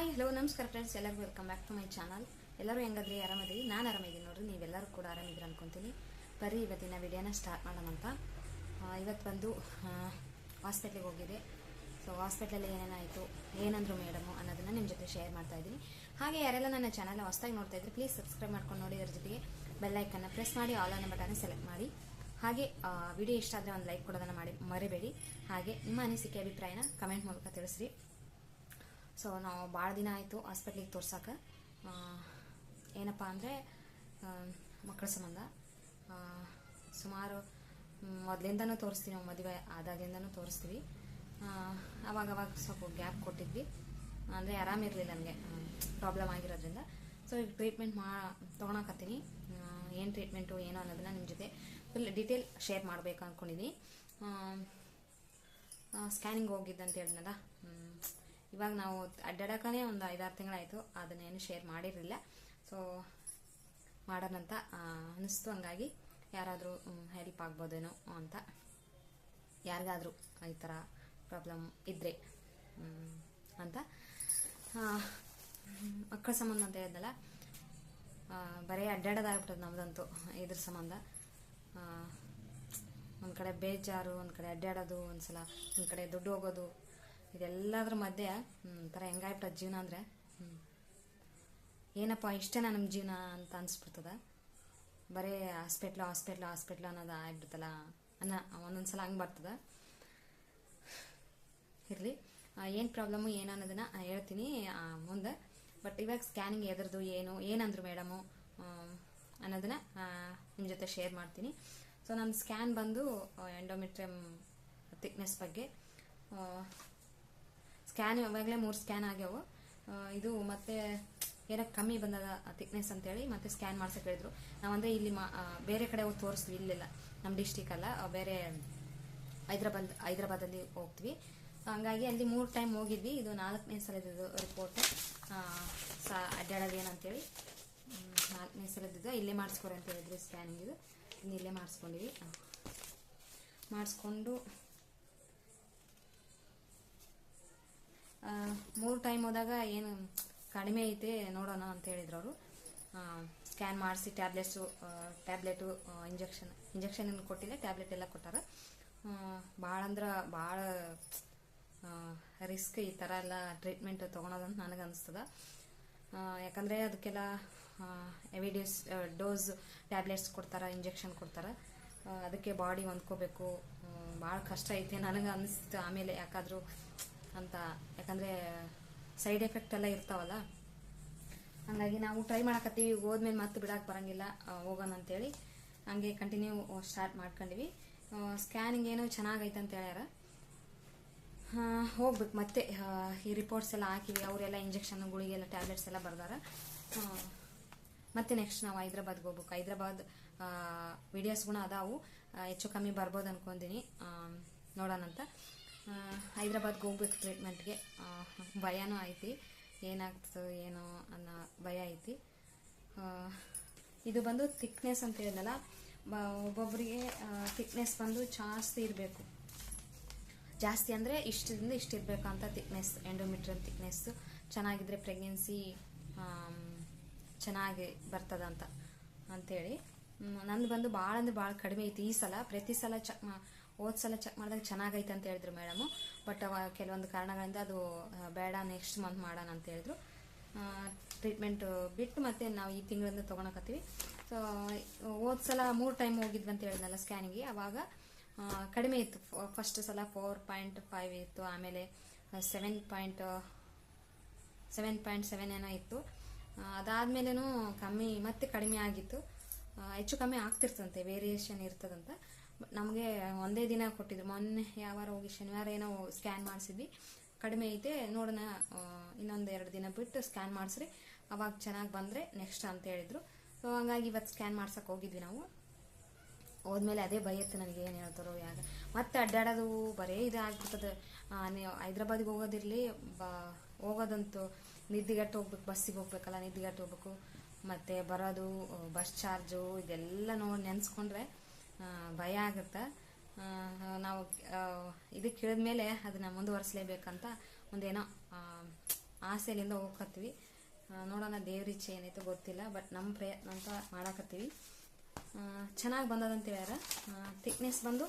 Hi hello ನಮಸ್ಕಾರ friends ಎಲ್ಲರಿಗೂ welcome back to my channel ಎಲ್ಲರೂ ಹೆಂಗಾದ್ರಿ? ಆರಾಮದಿರಿ ನಾನು ಆರಾಮಿದ್ದೀನಿ ನೋಡ್ರಿ, ನೀವೆಲ್ಲರೂ ಕೂಡ ಆರಾಮಿದ್ರಿ ಅನ್ಕೊತೀನಿ. ಬರ್ರಿ, ಇವತ್ತಿನ ವಿಡಿಯೋನ ಸ್ಟಾರ್ಟ್ ಮಾಡೋಣ ಅಂತ. ಇವತ್ತು ಬಂದು ಹಾಸ್ಪಿಟ್ಲಿಗೆ ಹೋಗಿದ್ದೆ. ಸೊ ಹಾಸ್ಪಿಟ್ಲಲ್ಲಿ ಏನೇನಾಯಿತು, ಏನಂದ್ರು ಮೇಡಮು ಅನ್ನೋದನ್ನು ನಿಮ್ಮ ಜೊತೆ ಶೇರ್ ಮಾಡ್ತಾ ಇದ್ದೀನಿ. ಹಾಗೆ ಯಾರೆಲ್ಲ ನನ್ನ ಚಾನಲ್ನ ಹೊಸ್ದಾಗಿ ನೋಡ್ತಾ ಇದ್ರೆ ಪ್ಲೀಸ್ ಸಬ್ಸ್ಕ್ರೈಬ್ ಮಾಡ್ಕೊಂಡು ನೋಡಿ. ಅದ್ರ ಜೊತೆಗೆ ಬೆಲ್ಲೈಕನ್ನು ಪ್ರೆಸ್ ಮಾಡಿ ಆಲ್ ಅನ್ನೋ ಬಟನ್ ಸೆಲೆಕ್ಟ್ ಮಾಡಿ. ಹಾಗೆ ವಿಡಿಯೋ ಇಷ್ಟ ಆದರೆ ಒಂದು ಲೈಕ್ ಕೊಡೋದನ್ನು ಮಾಡಿ, ಮರಿಬೇಡಿ. ಹಾಗೆ, ನಿಮ್ಮ ಅನಿಸಿಕೆ, ಅಭಿಪ್ರಾಯನ ಕಮೆಂಟ್ ಮೂಲಕ ತಿಳಿಸ್ರಿ. ಸೊ ನಾವು ಭಾಳ ದಿನ ಆಯಿತು ಹಾಸ್ಪಿಟ್ಲಿಗೆ ತೋರ್ಸಕ್ಕೆ ಏನಪ್ಪ ಅಂದರೆ ಮಕ್ಕಳ ಸಂಬಂಧ. ಸುಮಾರು ಮೊದಲಿಂದನೂ ತೋರಿಸ್ತೀವಿ ನಾವು, ಮದುವೆ ಆದಾಗಿಂದನೂ ತೋರಿಸ್ತೀವಿ. ಅವಾಗ ಅವಾಗ ಸ್ವಲ್ಪ ಗ್ಯಾಪ್ ಕೊಟ್ಟಿದ್ವಿ. ಅಂದರೆ ಆರಾಮಿರಲಿಲ್ಲ ನನಗೆ ಪ್ರಾಬ್ಲಮ್ ಆಗಿರೋದ್ರಿಂದ. ಸೊ ಈಗ ಟ್ರೀಟ್ಮೆಂಟ್ ಮಾ, ತೊಗೊಳಕತ್ತೀನಿ. ಏನು ಟ್ರೀಟ್ಮೆಂಟು ಏನೋ ಅನ್ನೋದನ್ನ ನಿಮ್ಮ ಜೊತೆ ಫುಲ್ ಡೀಟೇಲ್ ಶೇರ್ ಮಾಡಬೇಕು ಅಂದ್ಕೊಂಡಿದ್ದೀನಿ ಸ್ಕ್ಯಾನಿಂಗ್ ಹೋಗಿದ್ದಂತ ಹೇಳಿದ್ನಲ್ಲ. ಇವಾಗ ನಾವು ಅಡ್ಡಾಡಕ್ಕೇ ಒಂದು ಐದಾರು ತಿಂಗಳಾಯಿತು ಅದನ್ನೇನು ಶೇರ್ ಮಾಡಿರಲಿಲ್ಲ. ಸೊ ಮಾಡೋಣಂತ ಅನ್ನಿಸ್ತು ಹಂಗಾಗಿ ಯಾರಾದರೂ ಹೆಲ್ಪ್ ಆಗ್ಬೋದೇನೋ ಅಂತ. ಯಾರಿಗಾದರೂ ಈ ಥರ ಪ್ರಾಬ್ಲಮ್ ಇದ್ದರೆ ಅಂತ. ಮಕ್ಕಳ ಸಂಬಂಧ ಅಂತ ಹೇಳಿದ್ನಲ್ಲ ಬರೇ ಅಡ್ಡಾಡೋದಾಗ್ಬಿಟ್ಟದ ನಮ್ದಂತೂ ಇದ್ರ ಸಂಬಂಧ. ಒಂದ್ ಕಡೆ ಬೇಜಾರು, ಒಂದು ಕಡೆ ಅಡ್ಡಾಡೋದು ಒಂದು ಸಲ ಒಂದು ಕಡೆ ದುಡ್ಡು ಹೋಗೋದು ಇದೆಲ್ಲದ್ರ ಮಧ್ಯೆ ಒಂಥರ ಹೆಂಗಾಯ್ಬಿಟ್ಟ ಜೀವನ ಅಂದ್ರೆ. ಏನಪ್ಪ, ಇಷ್ಟೇನಾ ನಮ್ಮ ಜೀವನ ಅಂತ ಅನ್ಸ್ಬಿಡ್ತದ? ಬರೀ ಹಾಸ್ಪಿಟ್ಲು ಹಾಸ್ಪಿಟ್ಲು ಹಾಸ್ಪಿಟ್ಲು ಅನ್ನೋದು ಆಗ್ಬಿಡ್ತಲ್ಲ. ಅನ್ನ, ಒಂದೊಂದ್ಸಲ ಹಂಗೆ ಬರ್ತದ? ಇರಲಿ. ಏನು ಪ್ರಾಬ್ಲಮ್ಮು ಏನು ಅನ್ನೋದನ್ನ ಹೇಳ್ತೀನಿ ಮುಂದೆ. ಬಟ್ ಇವಾಗ ಸ್ಕ್ಯಾನಿಂಗ್ ಎದ್ರದ್ದು ಏನು, ಏನಂದ್ರು ಮೇಡಮು ಅನ್ನೋದನ್ನ ನಿಮ್ಮ ಜೊತೆ ಶೇರ್ ಮಾಡ್ತೀನಿ. ಸೊ ನನ್ನ ಸ್ಕ್ಯಾನ್ ಬಂದು ಎಂಡೋಮೆಟ್ರಿಯಮ್ ಥಿಕ್ನೆಸ್ ಬಗ್ಗೆ ಸ್ಕ್ಯಾನ್ ಇವಾಗಲೇ ಮೂರು ಸ್ಕ್ಯಾನ್ ಆಗ್ಯಾವು. ಇದು ಮತ್ತೆ ಏನೋ ಕಮ್ಮಿ ಬಂದದ ಥಿಕ್ನೆಸ್ ಅಂತೇಳಿ ಮತ್ತೆ ಸ್ಕ್ಯಾನ್ ಮಾಡ್ಸಕ್ಕೆ ಹೇಳಿದ್ರು. ನಾವಂದ್ರೆ ಇಲ್ಲಿ ಬೇರೆ ಕಡೆ ಹೋಗಿ ತೋರಿಸ್ತೀವಿ, ಇಲ್ಲಿಲ್ಲ. ನಮ್ಮ ಡಿಸ್ಟಿಕ್ ಅಲ್ಲ ಬೇರೆ ಹೈದ್ರಾಬಾದ್, ಹೈದ್ರಾಬಾದಲ್ಲಿ ಹೋಗ್ತೀವಿ. ಹಂಗಾಗಿ ಅಲ್ಲಿ ಮೂರು ಟೈಮ್ ಹೋಗಿದ್ವಿ. ಇದು ನಾಲ್ಕನೇ ಸಲದ್ದು ರಿಪೋರ್ಟ್ ಸಾ ಅಡ್ಡಾಡೋದು ಏನಂತೇಳಿ. ನಾಲ್ಕನೇ ಸಲದ್ದು ಇಲ್ಲೇ ಮಾಡಿಸ್ಕೊರಿ ಅಂತ ಹೇಳಿದ್ರು ಸ್ಕ್ಯಾನಿಂಗ್ ಇದು ಇಲ್ಲೇ ಮಾಡಿಸ್ಕೊಂಡಿವಿ. ಮಾಡಿಸ್ಕೊಂಡು ಮೂರು ಟೈಮ್ ಹೋದಾಗ ಏನು ಕಡಿಮೆ ಐತೆ ನೋಡೋಣ ಅಂತ ಹೇಳಿದ್ರು ಅವರು. ಸ್ಕ್ಯಾನ್ ಮಾಡಿಸಿ ಟ್ಯಾಬ್ಲೆಟ್ಸು ಟ್ಯಾಬ್ಲೆಟು ಇಂಜೆಕ್ಷನ್ ಇಂಜೆಕ್ಷನ್ ಕೊಟ್ಟಿಲ್ಲ ಟ್ಯಾಬ್ಲೆಟ್ ಎಲ್ಲ ಕೊಟ್ಟಾರ. ಭಾಳ ಅಂದ್ರೆ ಭಾಳ ರಿಸ್ಕ್ ಈ ಥರ ಎಲ್ಲ ಟ್ರೀಟ್ಮೆಂಟ್ ತೊಗೊಳೋದಂತ ನನಗೆ ಅನಿಸ್ತದ. ಯಾಕಂದರೆ ಅದಕ್ಕೆಲ್ಲ ಎವಿಡಿಯಸ್ ಡೋಸ್ ಡೋಸ್ ಟ್ಯಾಬ್ಲೆಟ್ಸ್ ಕೊಡ್ತಾರೆ ಇಂಜೆಕ್ಷನ್ ಕೊಡ್ತಾರೆ. ಅದಕ್ಕೆ ಬಾಡಿ ಹೊಂದ್ಕೋಬೇಕು. ಭಾಳ ಕಷ್ಟ ಐತೆ ನನಗೆ ಅನಿಸ್ತು ಆಮೇಲೆ ಯಾಕಾದರೂ ಅಂತ. ಯಾಕಂದರೆ ಸೈಡ್ ಎಫೆಕ್ಟ್ ಎಲ್ಲ ಇರ್ತಾವಲ್ಲ. ಹಂಗಾಗಿ ನಾವು ಟ್ರೈ ಮಾಡಕತ್ತೀವಿ, ಹೋದ್ಮೇಲೆ ಮತ್ತೆ ಬಿಡಕ್ಕೆ ಬರಂಗಿಲ್ಲ ಹೋಗೋಣ ಅಂತೇಳಿ. ಹಂಗೆ ಕಂಟಿನ್ಯೂ ಸ್ಟಾರ್ಟ್ ಮಾಡ್ಕೊಂಡಿವಿ. ಸ್ಕ್ಯಾನಿಂಗ್ ಏನೋ ಚೆನ್ನಾಗೈತೆ ಅಂತ ಹೇಳ್ಯಾರ. ಹೋಗ್ಬೇಕು ಮತ್ತೆ. ಈ ರಿಪೋರ್ಟ್ಸ್ ಎಲ್ಲ ಹಾಕಿವಿ, ಅವರೆಲ್ಲ ಇಂಜೆಕ್ಷನ್ ಗುಳಿಗೆಲ್ಲ ಟ್ಯಾಬ್ಲೆಟ್ಸ್ ಎಲ್ಲ ಬರ್ದಾರ. ಮತ್ತೆ ನೆಕ್ಸ್ಟ್ ನಾವು ಹೈದ್ರಾಬಾದ್ಗೆ ಹೋಗ್ಬೇಕು. ಹೈದ್ರಾಬಾದ್ ವಿಡಿಯೋಸ್ಗಳು ಅದಾವು. ಹೆಚ್ಚು ಕಮ್ಮಿ ಬರ್ಬೋದು ಅನ್ಕೊಂತೀನಿ ನೋಡೋಣ ನೋಡೋಣಂತ. ಹೈದ್ರಾಬಾದ್ಗೆ ಹೋಗ್ಬೇಕು ಟ್ರೀಟ್ಮೆಂಟ್ಗೆ ಭಯನೂ ಐತಿ. ಏನಾಗ್ತದೋ ಏನೋ ಅನ್ನೋ ಭಯ ಐತಿ. ಇದು ಬಂದು ಥಿಕ್ನೆಸ್ ಅಂತ ಹೇಳಲ್ಲ ಒಬ್ಬೊಬ್ಬರಿಗೆ ಥಿಕ್ನೆಸ್ ಬಂದು ಜಾಸ್ತಿ ಇರಬೇಕು. ಜಾಸ್ತಿ ಅಂದರೆ ಇಷ್ಟದಿಂದ ಇಷ್ಟು ಇರಬೇಕು ಅಂತ ಥಿಕ್ನೆಸ್ ಎಂಡೋಮೀಟ್ರಲ್ ಥಿಕ್ನೆಸ್ ಚೆನ್ನಾಗಿದ್ರೆ ಪ್ರೆಗ್ನೆನ್ಸಿ ಚೆನ್ನಾಗಿ ಬರ್ತದ ಅಂತ ಅಂತೇಳಿ. ಮ್, ನಂದು ಬಂದು ಭಾಳ ಅಂದ್ರೆ ಭಾಳ ಕಡಿಮೆ ಐತಿ. ಈ ಸಲ ಪ್ರತಿ ಸಲ ಚ ಸಲ ಚೆಕ್ ಮಾಡಿದಾಗ ಚೆನ್ನಾಗೈತೆ ಅಂತ ಹೇಳಿದ್ರು ಮೇಡಮು. ಬಟ್ ಅವ ಕೆಲವೊಂದು ಕಾರಣಗಳಿಂದ ಅದು ಬೇಡ ನೆಕ್ಸ್ಟ್ ಮಂತ್ ಮಾಡೋಣ ಅಂತ ಹೇಳಿದ್ರು. ಟ್ರೀಟ್ಮೆಂಟ್ ಬಿಟ್ಟು ಮತ್ತೆ ನಾವು ಈ ತಿಂಗಳಿಂದ ತೊಗೊಳಕತ್ತೀವಿ. ಸೊ ಹೋದ ಸಲ ಮೂರು ಟೈಮ್ ಹೋಗಿದ್ವಿ ಅಂತ ಹೇಳಿದ್ನಲ್ಲ ಸ್ಕ್ಯಾನಿಂಗ್ಗೆ ಅವಾಗ ಕಡಿಮೆ ಇತ್ತು. ಫಸ್ಟ್ ಸಲ ಫೋರ್ ಪಾಯಿಂಟ್ ಫೈವ್ ಇತ್ತು. ಆಮೇಲೆ seven point seven point seven ಏನೋ ಇತ್ತು. ಅದಾದ್ಮೇಲೇನೂ ಕಮ್ಮಿ, ಮತ್ತೆ ಕಡಿಮೆ ಆಗಿತ್ತು. ಹೆಚ್ಚು ಕಮ್ಮಿ ಆಗ್ತಿರ್ತಂತೆ ವೇರಿಯೇಷನ್ ಇರ್ತದಂತ. ನಮಗೆ ಒಂದೇ ದಿನ ಕೊಟ್ಟಿದ್ರು. ಮೊನ್ನೆ ಯಾವಾರ ಹೋಗಿ ಶನಿವಾರ ಏನೋ ಸ್ಕ್ಯಾನ್ ಮಾಡಿಸಿದ್ವಿ. ಕಡಿಮೆ ಐತೆ, ನೋಡೋಣ ಇನ್ನೊಂದು ಎರಡು ದಿನ ಬಿಟ್ಟು ಸ್ಕ್ಯಾನ್ ಮಾಡಿಸ್ರಿ. ಅವಾಗ ಚೆನ್ನಾಗಿ ಬಂದರೆ ನೆಕ್ಸ್ಟ್ ಅಂತ ಹೇಳಿದ್ರು. ಸೊ ಹಂಗಾಗಿ ಇವತ್ತು ಸ್ಕ್ಯಾನ್ ಮಾಡ್ಸಕ್ಕೆ ಹೋಗಿದ್ವಿ ನಾವು. ಹೋದ್ಮೇಲೆ ಅದೇ ಭಯತ್ತು ನನಗೆ ಏನು ಹೇಳ್ತಾರೋ ಯಾಕ ಮತ್ತೆ ಅಡ್ಡಾಡೋದು ಬರೇ ಇದಾಗ್ಬಿಡ್ತದೆ ನೀವು ಹೈದ್ರಾಬಾದಿಗೆ ಹೋಗೋದಿರಲಿ, ಬ, ಹೋಗೋದಂತೂ ನಿದ್ದಿಗಟ್ಟು ಹೋಗ್ಬೇಕು, ಬಸ್ಸಿಗೆ ಹೋಗ್ಬೇಕಲ್ಲ, ನಿದ್ದಿಗಟ್ಟು ಹೋಗ್ಬೇಕು. ಮತ್ತು ಬರೋದು ಬಸ್ ಚಾರ್ಜು, ಇದೆಲ್ಲ ನೋಡಿ ನೆನೆಸ್ಕೊಂಡ್ರೆ ಭಯ ಆಗುತ್ತೆ. ನಾವು ಇದಕ್ಕೆ ಕೇಳಿದ್ಮೇಲೆ ಅದನ್ನ ಮುಂದುವರಿಸಲೇಬೇಕಂತ ಒಂದೇನೋ ಆಸೆಲಿಂದ ಹೋಗ್ಕತ್ತೀವಿ. ನೋಡೋಣ ದೇವ್ರ ಇಚ್ಛೆ ಏನೈತೆ ಗೊತ್ತಿಲ್ಲ, ಬಟ್ ನಮ್ಮ ಪ್ರಯತ್ನ ಅಂತ ಮಾಡಾಕತ್ತೀವಿ. ಚೆನ್ನಾಗಿ ಬಂದದಂತ ಹೇಳ್ಯಾರ ಥಿಕ್ನೆಸ್ ಬಂದು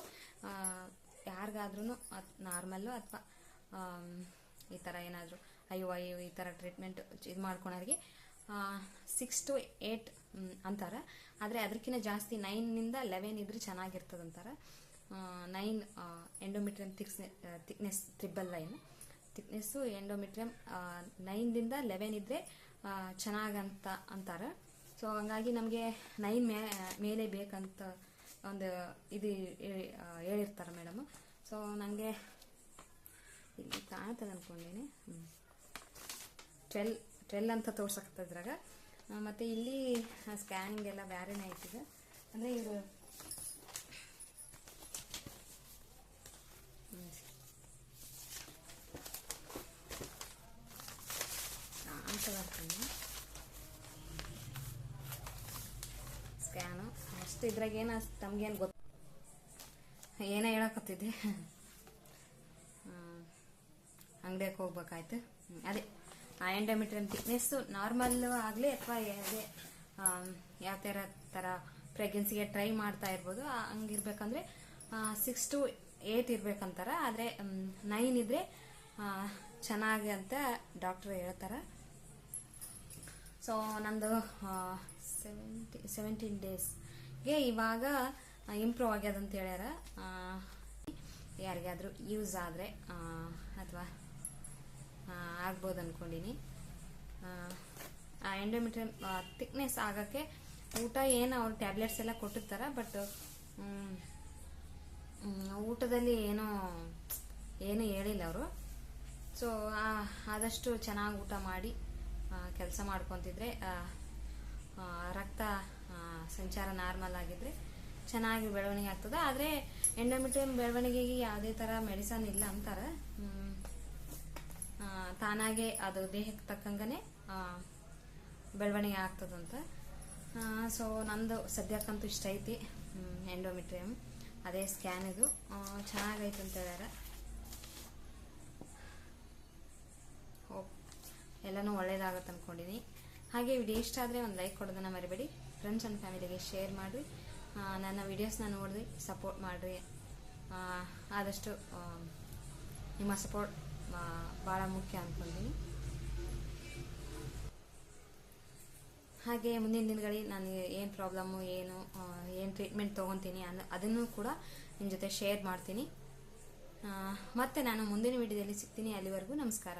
ಯಾರಿಗಾದ್ರೂ ನಾರ್ಮಲ್ಲು ಅಥವಾ ಈ ಥರ ಏನಾದರೂ ಅಯ್ಯೋ ಅಯ್ಯೋ ಈ ಥರ ಟ್ರೀಟ್ಮೆಂಟ್ ಇದು ಮಾಡ್ಕೊಳೋರಿಗೆ ಸಿಕ್ಸ್ ಟು ಏಯ್ಟ್ ಅಂತಾರೆ. ಆದರೆ ಅದಕ್ಕಿಂತ ಜಾಸ್ತಿ ನೈನ್ನಿಂದ ಲೆವೆನ್ ಇದ್ರೆ ಚೆನ್ನಾಗಿರ್ತದೆ ಅಂತಾರೆ nine endometrium thick thickness triple line thickness endometrium ನೈನ್ದಿಂದ eleven ಇದ್ದರೆ ಚೆನ್ನಾಗಂತ ಅಂತಾರೆ. ಸೊ ಹಂಗಾಗಿ ನಮಗೆ ನೈನ್ ಮೇ, ಮೇಲೆ ಬೇಕಂತ ಒಂದು ಇದು ಹೇಳಿರ್ತಾರೆ ಮೇಡಮ್ ಸೊ ನನಗೆ ಇಲ್ಲಿ ಕಾಣ್ತದೆ ಅಂದ್ಕೊಂಡೇನೆ ಟ್ವೆಲ್ ಟ್ವೆಲ್ ಅಂತ ತೋರ್ಸಕತ್ತದ್ರಾಗ ಮತ್ತು ಇಲ್ಲಿ ಸ್ಕ್ಯಾನಿಂಗ್ ಎಲ್ಲ ಬೇರೆನೇ ಆಯ್ತಿದೆ ಅಂದರೆ ಇವರು ಅನ್ಕೊಂಡೆ ಸ್ಕ್ಯಾನು ಅಷ್ಟು ಇದ್ರಾಗ ಏನು ಅಷ್ಟು ತಮ್ಗೇನು ಗೊತ್ತು ಏನೋ ಹೇಳಕತ್ತಿದ್ದೆ. ಅಂಗಡಿಗೆ ಹೋಗ್ಬೇಕಾಯ್ತು. ಅದೇ. ಎಂಡೋಮೆಟ್ರಿಯಮ್ ಥಿಕ್ನೆಸ್ಸು ನಾರ್ಮಲ್ ಆಗಲಿ ಅಥವಾ ಯಾವುದೇ ಯಾವ ಥರ ಥರ ಪ್ರೆಗ್ನೆನ್ಸಿಗೆ ಟ್ರೈ ಮಾಡ್ತಾ ಇರ್ಬೋದು. ಹಂಗಿರ್ಬೇಕಂದ್ರೆ ಸಿಕ್ಸ್ ಟು ಏಯ್ಟ್ ಇರ್ಬೇಕಂತಾರ. ಆದರೆ ನೈನ್ ಇದ್ರೆ ಚೆನ್ನಾಗಿ ಅಂತ ಡಾಕ್ಟರ್ ಹೇಳ್ತಾರೆ. ಸೊ ನಂದು ಸೆವೆಂಟಿ ಸೆವೆಂಟೀನ್ ಡೇಸ್ಗೆ ಇವಾಗ ಇಂಪ್ರೂವ್ ಆಗ್ಯದಂತ ಹೇಳ್ಯಾರ. ಯಾರಿಗಾದ್ರೂ ಯೂಸ್ ಆದರೆ ಅಥವಾ ಆಗ್ಬೋದು ಅಂದ್ಕೊಂಡಿನಿ ಆ ಎಂಡೋಮೆಟ್ರಿಯಮ್ ಥಿಕ್ನೆಸ್ ಆಗೋಕ್ಕೆ ಊಟ ಏನು ಅವ್ರು ಟ್ಯಾಬ್ಲೆಟ್ಸ್ ಎಲ್ಲ ಕೊಟ್ಟಿರ್ತಾರೆ ಬಟ್ ಊಟದಲ್ಲಿ ಏನೂ, ಏನು ಹೇಳಿಲ್ಲ ಅವರು. ಸೊ ಆದಷ್ಟು ಚೆನ್ನಾಗಿ ಊಟ ಮಾಡಿ ಕೆಲಸ ಮಾಡ್ಕೊತಿದ್ರೆ ರಕ್ತ ಸಂಚಾರ ನಾರ್ಮಲ್ ಆಗಿದ್ರೆ ಚೆನ್ನಾಗಿ ಬೆಳವಣಿಗೆ ಆಗ್ತದೆ. ಆದರೆ ಎಂಡೋಮೆಟ್ರಿಯಲ್ ಬೆಳವಣಿಗೆಗೆ ಯಾವುದೇ ಥರ ಮೆಡಿಸನ್ ಇಲ್ಲ ಅಂತಾರೆ. ತಾನಾಗೆ ಅದು ದೇಹಕ್ಕೆ ತಕ್ಕಂಗನೆ ಬೆಳವಣಿಗೆ ಆಗ್ತದಂತ. ಸೊ ನಂದು ಸದ್ಯಕ್ಕಂತೂ ಇಷ್ಟ ಐತಿ ಎಂಡೋಮಿಟ್ರಿಯಮ್ ಅದೇ ಸ್ಕ್ಯಾನ್ ಇದು. ಚೆನ್ನಾಗೈತೆ ಅಂತ ಹೇಳ್ಯಾರ ಎಲ್ಲನೂ ಒಳ್ಳೇದಾಗುತ್ತೆ ಅಂದ್ಕೊಂಡಿನಿ ಹಾಗೆ ವಿಡಿಯೋ ಇಷ್ಟ ಆದರೆ ಒಂದು ಲೈಕ್ ಕೊಡೋದನ್ನ ಮರಿಬೇಡಿ. ಫ್ರೆಂಡ್ಸ್ ಆ್ಯಂಡ್ ಫ್ಯಾಮಿಲಿಗೆ ಶೇರ್ ಮಾಡಿರಿ. ನನ್ನ ವಿಡಿಯೋಸ್ನ ನೋಡಿರಿ ಸಪೋರ್ಟ್ ಮಾಡಿರಿ. ಆದಷ್ಟು ನಿಮ್ಮ ಸಪೋರ್ಟ್ ಭಾಳ ಮುಖ್ಯ ಅಂದ್ಕೊಂಡಿನಿ ಹಾಗೆ ಮುಂದಿನ ದಿನಗಳಲ್ಲಿ ನಾನು ಏನು ಪ್ರಾಬ್ಲಮ್ಮು ಏನು ಏನು ಟ್ರೀಟ್ಮೆಂಟ್ ತೊಗೊತೀನಿ ಅನ್ನೋ ಅದನ್ನು ಕೂಡ ನಿಮ್ಮ ಜೊತೆ ಶೇರ್ ಮಾಡ್ತೀನಿ. ಮತ್ತೆ ನಾನು ಮುಂದಿನ ವಿಡಿಯೋದಲ್ಲಿ ಸಿಗ್ತೀನಿ. ಅಲ್ಲಿವರೆಗೂ ನಮಸ್ಕಾರ.